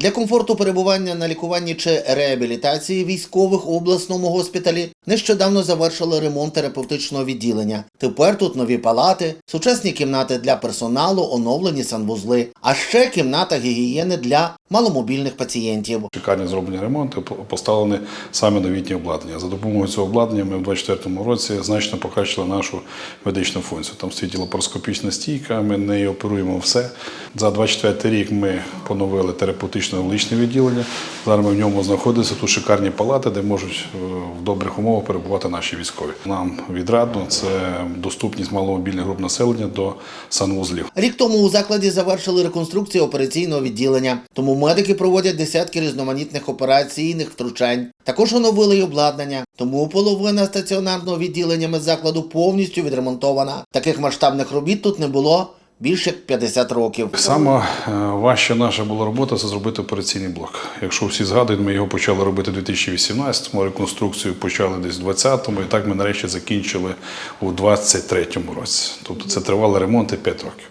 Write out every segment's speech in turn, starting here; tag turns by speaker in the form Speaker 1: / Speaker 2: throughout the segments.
Speaker 1: Для комфорту перебування на лікуванні чи реабілітації військових у обласному госпіталі нещодавно завершили ремонт терапевтичного відділення. Тепер тут нові палати, сучасні кімнати для персоналу, оновлені санвузли, а ще кімната гігієни для маломобільних пацієнтів.
Speaker 2: Шикарні зроблені ремонти, поставлені саме новітні обладнання. За допомогою цього обладнання ми в 2024 році значно покращили нашу медичну функцію. Там стоїть лапароскопічна стійка, ми нею оперуємо все. За 24 рік ми поновили терапевтичне невеличне відділення. Зараз ми в ньому знаходимося. Тут шикарні палати, де можуть е, в добрих умовах перебувати наші військові. Нам відрадно це доступність маломобільних груп населення до санвузлів.
Speaker 1: Рік тому у закладі завершили реконструкцію операційного відділення, тому медики проводять десятки різноманітних операційних втручань. Також оновили й обладнання, тому половина стаціонарного відділення медзакладу повністю відремонтована. Таких масштабних робіт тут не було більше як 50 років.
Speaker 2: Сама важче важча наша була робота це зробити операційний блок. Якщо всі згадують, ми його почали робити у 2018-му, реконструкцію почали десь у 20-му, і так ми нарешті закінчили у 2023 році. Тобто це тривали ремонти 5 років.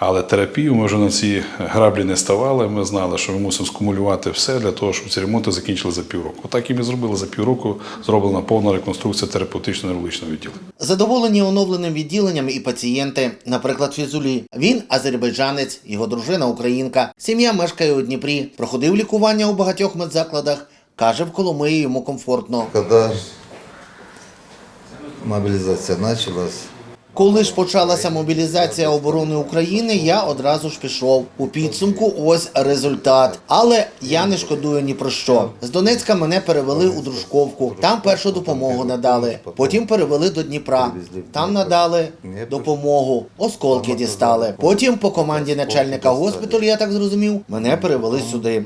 Speaker 2: Але терапію ми вже на ці граблі не ставали. Ми знали, що ми мусимо скумулювати все для того, щоб ці ремонти закінчили за півроку. Так і ми зробили за півроку. Зроблена повна реконструкція терапевтичного неврологічного відділення.
Speaker 1: Задоволені оновленим відділенням і пацієнти, наприклад, Фізулі. Він азербайджанець, його дружина українка. Сім'я мешкає у Дніпрі. Проходив лікування у багатьох медзакладах. Каже, в Коломиї йому комфортно.
Speaker 3: Когда мобилизация началась,
Speaker 1: Коли ж почалася мобілізація оборони України, я одразу ж пішов. У підсумку ось результат. Але я не шкодую ні про що. З Донецька мене перевели у Дружковку. Там першу допомогу надали. Потім перевели до Дніпра. Там надали допомогу. Осколки дістали. Потім по команді начальника госпіталю, я так зрозумів, мене перевели сюди.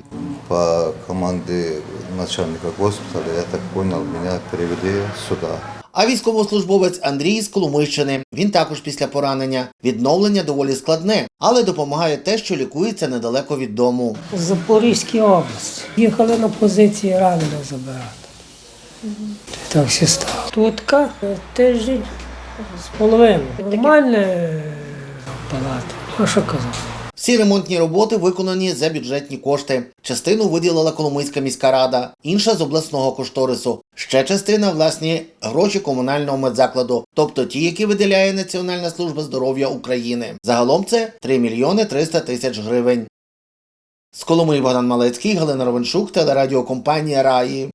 Speaker 3: по команде начальника госпиталя, я так понял, меня перевели сюда.
Speaker 1: А військовослужбовець Андрій з Коломийщини. Він також після поранення. Відновлення доволі складне, але допомагає те, що лікується недалеко від дому.
Speaker 4: з Запорізької області. Їхали на позиції ранених забирати. Так все стало. Тутка е, тиждень з половиною. Нормальна е, палата. А що казати?
Speaker 1: Всі ремонтні роботи виконані за бюджетні кошти. Частину виділила Коломийська міська рада, інша з обласного кошторису. Ще частина власні гроші комунального медзакладу, тобто ті, які виділяє Національна служба здоров'я України. Загалом це 3 мільйони 300 тисяч гривень. З Коломиї Богдан Малецький, Галина Ровеншук, телерадіокомпанія Раї.